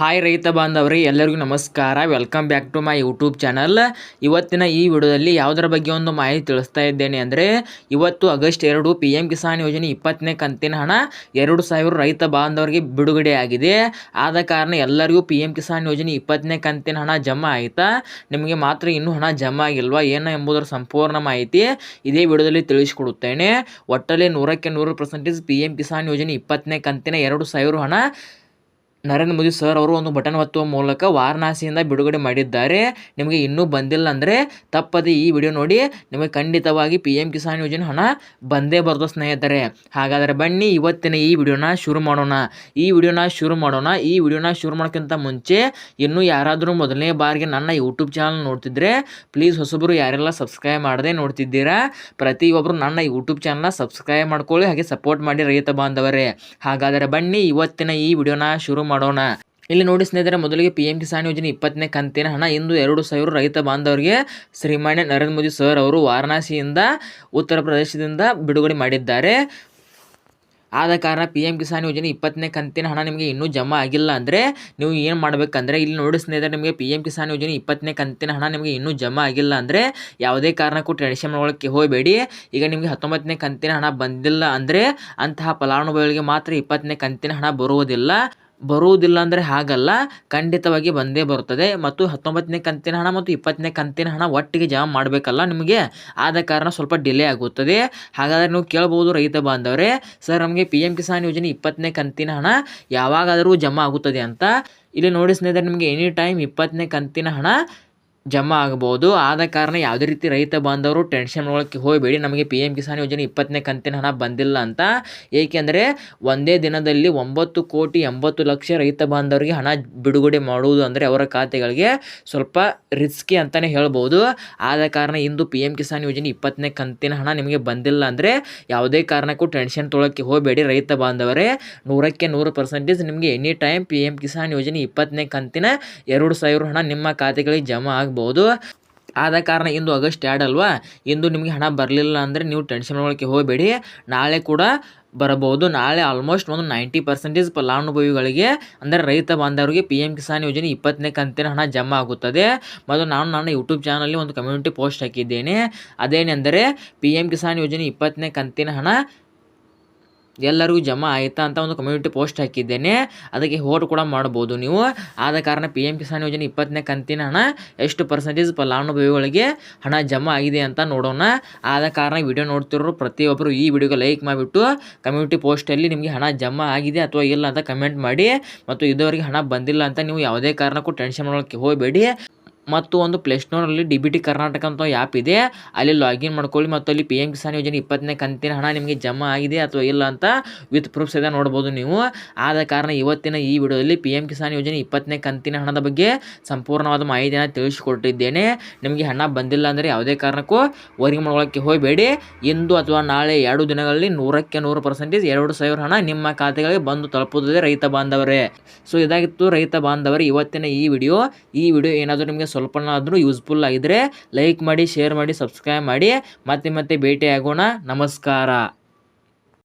Hi ರೈತ ಬಾಂಧವ್ರಿ, ಎಲ್ಲರಿಗೂ ನಮಸ್ಕಾರ. Welcome back to my YouTube channel ಇವತ್ತಿನ ಈ ವಿಡಿಯೋದಲ್ಲಿ ಯಾವುದರ ಬಗ್ಗೆ ಒಂದು ಮಾಹಿತಿ ತಿಳಿಸ್ತಾ ಇದ್ದೇನೆ ಅಂದರೆ, ಇವತ್ತು ಆಗಸ್ಟ್ ಎರಡು ಪಿ ಎಂ ಕಿಸಾನ್ ಯೋಜನೆ ಇಪ್ಪತ್ತನೇ ಕಂತಿನ ಹಣ ಎರಡು ಸಾವಿರ ರೈತ ಬಾಂಧವರಿಗೆ ಬಿಡುಗಡೆಯಾಗಿದೆ ಆದ ಕಾರಣ ಎಲ್ಲರಿಗೂ ಪಿ ಎಂ ಕಿಸಾನ್ ಯೋಜನೆ ಇಪ್ಪತ್ತನೇ ಕಂತಿನ ಹಣ ಜಮಾ ಆಯಿತಾ? ನಿಮಗೆ ಮಾತ್ರ ಇನ್ನೂ ಹಣ ಜಮಾ ಆಗಿಲ್ವಾ? ಏನು ಎಂಬುದರ ಸಂಪೂರ್ಣ ಮಾಹಿತಿ ಇದೇ ವಿಡಿಯೋದಲ್ಲಿ ತಿಳಿಸಿಕೊಡುತ್ತೇನೆ. ಒಟ್ಟಲ್ಲಿ ನೂರಕ್ಕೆ ನೂರು ಪರ್ಸೆಂಟೇಜ್ ಪಿ ಎಂ ಕಿಸಾನ್ ಯೋಜನೆ ಇಪ್ಪತ್ತನೇ ಕಂತಿನ ಎರಡು ಸಾವಿರ ಹಣ ನರೇಂದ್ರ ಮೋದಿ ಸರ್ ಅವರು ಒಂದು ಬಟನ್ ಒತ್ತುವ ಮೂಲಕ ವಾರಣಾಸಿಯಿಂದ ಬಿಡುಗಡೆ ಮಾಡಿದ್ದಾರೆ. ನಿಮಗೆ ಇನ್ನೂ ಬಂದಿಲ್ಲ ಅಂದರೆ ತಪ್ಪದೆ ಈ ವಿಡಿಯೋ ನೋಡಿ. ನಿಮಗೆ ಖಂಡಿತವಾಗಿ ಪಿ ಎಂ ಕಿಸಾನ್ ಯೋಜನೆ ಹಣ ಬಂದೇ ಬರ್ತದೆ ಸ್ನೇಹಿತರೆ. ಹಾಗಾದರೆ ಬನ್ನಿ ಇವತ್ತಿನ ಈ ವಿಡಿಯೋನ ಶುರು ಮಾಡೋಣ. ಈ ವಿಡಿಯೋನ ಶುರು ಮಾಡೋಣ. ಈ ವಿಡಿಯೋನ ಶುರು ಮಾಡೋಕ್ಕಿಂತ ಮುಂಚೆ ಇನ್ನೂ ಯಾರಾದರೂ ಮೊದಲನೇ ಬಾರಿಗೆ ನನ್ನ ಯೂಟ್ಯೂಬ್ ಚಾನಲ್ ನೋಡ್ತಿದ್ರೆ ಪ್ಲೀಸ್ ಹೊಸಬರು ಯಾರೆಲ್ಲ ಸಬ್ಸ್ಕ್ರೈಬ್ ಮಾಡದೆ ನೋಡ್ತಿದ್ದೀರಾ? ಪ್ರತಿಯೊಬ್ಬರು ನನ್ನ ಯೂಟ್ಯೂಬ್ ಚಾನಲ್ನ ಸಬ್ಸ್ಕ್ರೈಬ್ ಮಾಡ್ಕೊಳ್ಳಿ, ಹಾಗೆ ಸಪೋರ್ಟ್ ಮಾಡಿ ರೈತ ಬಾಂಧವರೇ. ಹಾಗಾದರೆ ಬನ್ನಿ ಇವತ್ತಿನ ಈ ವಿಡಿಯೋನ ಶುರು ಮಾಡೋಣ. ಇಲ್ಲಿ ನೋಡಿ ಸ್ನೇಹಿತರೆ, ಮೊದಲಿಗೆ ಪಿ ಎಂ ಕಿಸಾನ್ ಯೋಜನೆ ಇಪ್ಪತ್ತನೇ ಕಂತಿನ ಹಣ. ಇಂದು ಎರಡು ಸಾವಿರ ರೈತ ಬಾಂಧವರಿಗೆ ಶ್ರೀಮಾನ್ಯ ನರೇಂದ್ರ ಮೋದಿ ಸರ್ ಅವರು ವಾರಣಾಸಿಯಿಂದ ಉತ್ತರ ಪ್ರದೇಶದಿಂದ ಬಿಡುಗಡೆ ಮಾಡಿದ್ದಾರೆ. ಆದ ಕಾರಣ ಪಿ ಎಂ ಕಿಸಾನ್ ಯೋಜನೆ ಇಪ್ಪತ್ತನೇ ಕಂತಿನ ಹಣ ನಿಮಗೆ ಇನ್ನೂ ಜಮಾ ಆಗಿಲ್ಲ ಅಂದರೆ ನೀವು ಏನು ಮಾಡಬೇಕಂದ್ರೆ, ಇಲ್ಲಿ ನೋಡಿ ಸ್ನೇಹಿತರೆ, ನಿಮಗೆ ಪಿ ಎಂ ಕಿಸಾನ್ ಯೋಜನೆ ಇಪ್ಪತ್ತನೇ ಕಂತಿನ ಹಣ ನಿಮಗೆ ಇನ್ನೂ ಜಮಾ ಆಗಿಲ್ಲ ಅಂದರೆ ಯಾವುದೇ ಕಾರಣಕ್ಕೂ ಟ್ರೆಡಿಷನ್ ಒಳಗೆ ಹೋಗಬೇಡಿ. ಈಗ ನಿಮಗೆ ಹತ್ತೊಂಬತ್ತನೇ ಕಂತಿನ ಹಣ ಬಂದಿಲ್ಲ ಅಂದರೆ ಅಂತಹ ಫಲಾನುಭವಿಗಳಿಗೆ ಮಾತ್ರ ಇಪ್ಪತ್ತನೇ ಕಂತಿನ ಹಣ ಬರುವುದಿಲ್ಲ. ಬರುವುದಿಲ್ಲ ಅಂದರೆ ಹಾಗಲ್ಲ. ಖಂಡಿತವಾಗಿ ಬಂದೇ ಬರುತ್ತದೆ. ಮತ್ತು ಹತ್ತೊಂಬತ್ತನೇ ಕಂತಿನ ಹಣ ಮತ್ತು ಇಪ್ಪತ್ತನೇ ಕಂತಿನ ಹಣ ಒಟ್ಟಿಗೆ ಜಮಾ ಮಾಡಬೇಕಲ್ಲ ನಿಮಗೆ? ಆದ ಕಾರಣ ಸ್ವಲ್ಪ ಡಿಲೇ ಆಗುತ್ತದೆ. ಹಾಗಾದರೆ ನೀವು ಕೇಳ್ಬೋದು ರೈತ ಬಾಂಧವರೇ. ಸರ್, ನಮಗೆ ಪಿ ಎಂ ಕಿಸಾನ್ ಯೋಜನೆ ಇಪ್ಪತ್ತನೇ ಕಂತಿನ ಹಣ ಯಾವಾಗಾದರೂ ಜಮಾ ಆಗುತ್ತದೆ ಅಂತ. ಇಲ್ಲಿ ನೋಡಿ ಸ್ನೇಹಿತರೆ, ನಿಮಗೆ ಎನಿ ಟೈಮ್ ಇಪ್ಪತ್ತನೇ ಕಂತಿನ ಹಣ ಜಮಾ ಆಗ್ಬೋದು. ಆದ ಕಾರಣ ಯಾವುದೇ ರೀತಿ ರೈತ ಬಾಂಧವರು ಟೆನ್ಷನ್ ಒಳಗೆ ಹೋಗಬೇಡಿ. ನಮಗೆ ಪಿ ಎಂ ಕಿಸಾನ್ ಯೋಜನೆ ಇಪ್ಪತ್ತನೇ ಕಂತಿನ ಹಣ ಬಂದಿಲ್ಲ ಅಂತ. ಏಕೆಂದರೆ ಒಂದೇ ದಿನದಲ್ಲಿ ಒಂಬತ್ತು ಕೋಟಿ ಎಂಬತ್ತು ಲಕ್ಷ ರೈತ ಬಾಂಧವರಿಗೆ ಹಣ ಬಿಡುಗಡೆ ಮಾಡುವುದು ಅಂದರೆ ಅವರ ಖಾತೆಗಳಿಗೆ ಸ್ವಲ್ಪ ರಿಸ್ಕಿ ಅಂತಲೇ ಹೇಳ್ಬೋದು. ಆದ ಕಾರಣ ಇಂದು ಪಿ ಎಂ ಕಿಸಾನ್ ಯೋಜನೆ ಇಪ್ಪತ್ತನೇ ಕಂತಿನ ಹಣ ನಿಮಗೆ ಬಂದಿಲ್ಲ ಅಂದರೆ ಯಾವುದೇ ಕಾರಣಕ್ಕೂ ಟೆನ್ಷನ್ ತೊಳಕ್ಕೆ ಹೋಗಬೇಡಿ ರೈತ ಬಾಂಧವರೇ. ನೂರಕ್ಕೆ ನೂರು ಪರ್ಸೆಂಟೇಜ್ ನಿಮಗೆ any time P M Kisan ಯೋಜನೆ ಇಪ್ಪತ್ತನೇ ಕಂತಿನ ಎರಡು ಸಾವಿರ ಹಣ ನಿಮ್ಮ ಖಾತೆಗಳಿಗೆ ಜಮಾ ಆಗ್ಬೋದು. ಆದ ಕಾರಣ ಇಂದು ಆಗಸ್ಟ್ ಎರಡು ಅಲ್ವಾ? ಇಂದು ನಿಮಗೆ ಹಣ ಬರಲಿಲ್ಲ ಅಂದರೆ ನೀವು ಟೆನ್ಷನ್ ಒಳಗೆ ಹೋಗಬೇಡಿ. ನಾಳೆ ಕೂಡ ಬರಬಹುದು ನಾಳೆ ಆಲ್ಮೋಸ್ಟ್ ಒಂದು ನೈಂಟಿ ಪರ್ಸೆಂಟೇಜ್ ಫಲಾನುಭವಿಗಳಿಗೆ, ಅಂದರೆ ರೈತ ಬಾಂಧವರಿಗೆ ಪಿ ಎಂ ಕಿಸಾನ್ ಯೋಜನೆ ಇಪ್ಪತ್ತನೇ ಕಂತಿನ ಹಣ ಜಮಾ ಆಗುತ್ತದೆ. ಮತ್ತು ನಾನು ನನ್ನ ಯೂಟ್ಯೂಬ್ ಚಾನಲ್ಲಿ ಒಂದು ಕಮ್ಯುನಿಟಿ ಪೋಸ್ಟ್ ಹಾಕಿದ್ದೇನೆ. ಅದೇನೆಂದರೆ ಪಿ ಎಂ ಕಿಸಾನ್ ಯೋಜನೆ ಇಪ್ಪತ್ತನೇ ಕಂತಿನ ಹಣ ಎಲ್ಲರಿಗೂ ಜಮಾ ಆಯಿತಾ ಅಂತ ಒಂದು ಕಮ್ಯುನಿಟಿ ಪೋಸ್ಟ್ ಹಾಕಿದ್ದೇನೆ. ಅದಕ್ಕೆ ಹೋಟ್ ಕೂಡ ಮಾಡ್ಬೋದು ನೀವು. ಆದ ಕಾರಣ ಪಿ ಎಂ ಕಿಸಾನ್ ಯೋಜನೆ ಇಪ್ಪತ್ತನೇ ಕಂತಿನ ಹಣ, ಎಷ್ಟು ಪರ್ಸೆಂಟೇಜ್ ಫಲಾನುಭವಿಗಳಿಗೆ ಹಣ ಜಮಾ ಆಗಿದೆ ಅಂತ ನೋಡೋಣ. ಆದ ಕಾರಣ ವಿಡಿಯೋ ನೋಡ್ತಿರೋರು ಪ್ರತಿಯೊಬ್ಬರು ಈ ವಿಡಿಯೋಗೆ ಲೈಕ್ ಮಾಡಿಬಿಟ್ಟು ಕಮ್ಯುನಿಟಿ ಪೋಸ್ಟಲ್ಲಿ ನಿಮಗೆ ಹಣ ಜಮಾ ಆಗಿದೆ ಅಥವಾ ಇಲ್ಲ ಅಂತ ಕಮೆಂಟ್ ಮಾಡಿ. ಮತ್ತು ಇದುವರೆಗೆ ಹಣ ಬಂದಿಲ್ಲ ಅಂತ ನೀವು ಯಾವುದೇ ಕಾರಣಕ್ಕೂ ಟೆನ್ಷನ್ ಮಾಡೋಕ್ಕೆ ಹೋಗಬೇಡಿ. ಮತ್ತು ಒಂದು ಪ್ಲೇಸ್ಟೋರಲ್ಲಿ ಡಿ ಬಿ ಟಿ ಕರ್ನಾಟಕ ಅಂತ ಆ್ಯಪ್ ಇದೆ. ಅಲ್ಲಿ ಲಾಗಿನ್ ಮಾಡ್ಕೊಳ್ಳಿ ಮತ್ತು ಅಲ್ಲಿ ಪಿ ಎಂ ಕಿಸಾನ್ ಯೋಜನೆ ಇಪ್ಪತ್ತನೇ ಕಂತಿನ ಹಣ ನಿಮಗೆ ಜಮಾ ಆಗಿದೆ ಅಥವಾ ಇಲ್ಲ ಅಂತ ವಿತ್ ಪ್ರೂಫ್ಸ್ ಸಹಿತ ನೋಡ್ಬೋದು ನೀವು. ಆದ ಕಾರಣ ಇವತ್ತಿನ ಈ ವಿಡಿಯೋದಲ್ಲಿ ಪಿ ಎಂ ಕಿಸಾನ್ ಯೋಜನೆ ಇಪ್ಪತ್ತನೇ ಕಂತಿನ ಹಣದ ಬಗ್ಗೆ ಸಂಪೂರ್ಣವಾದ ಮಾಹಿತಿಯನ್ನು ತಿಳಿಸಿಕೊಟ್ಟಿದ್ದೇನೆ. ನಿಮಗೆ ಹಣ ಬಂದಿಲ್ಲ ಅಂದರೆ ಯಾವುದೇ ಕಾರಣಕ್ಕೂ ವರಿಗೆ ಮಾಡ್ಕೊಳ್ಳೋಕ್ಕೆ ಹೋಗಬೇಡಿ. ಇಂದು ಅಥವಾ ನಾಳೆ ಎರಡು ದಿನಗಳಲ್ಲಿ ನೂರಕ್ಕೆ ನೂರು ಪರ್ಸೆಂಟೇಜ್ ಎರಡು ಸಾವಿರ ಹಣ ನಿಮ್ಮ ಖಾತೆಗಳಿಗೆ ಬಂದು ತಲುಪುತ್ತದೆ ರೈತ ಬಾಂಧವರೇ. ಸೊ ಇದಾಗಿತ್ತು ರೈತ ಬಾಂಧವರೇ ಇವತ್ತಿನ ಈ ವಿಡಿಯೋ. ಈ ವಿಡಿಯೋ ಏನಾದರೂ ನಿಮಗೆ ಸ್ವಲ್ಪನಾದರೂ ಯೂಸ್ಫುಲ್ ಆಗಿದ್ದರೆ ಲೈಕ್ ಮಾಡಿ ಶೇರ್ ಮಾಡಿ ಸಬ್ಸ್ಕ್ರೈಬ್ ಮಾಡಿ. ಮತ್ತೆ ಮತ್ತೆ ಭೇಟಿ ಆಗೋಣ ನಮಸ್ಕಾರ.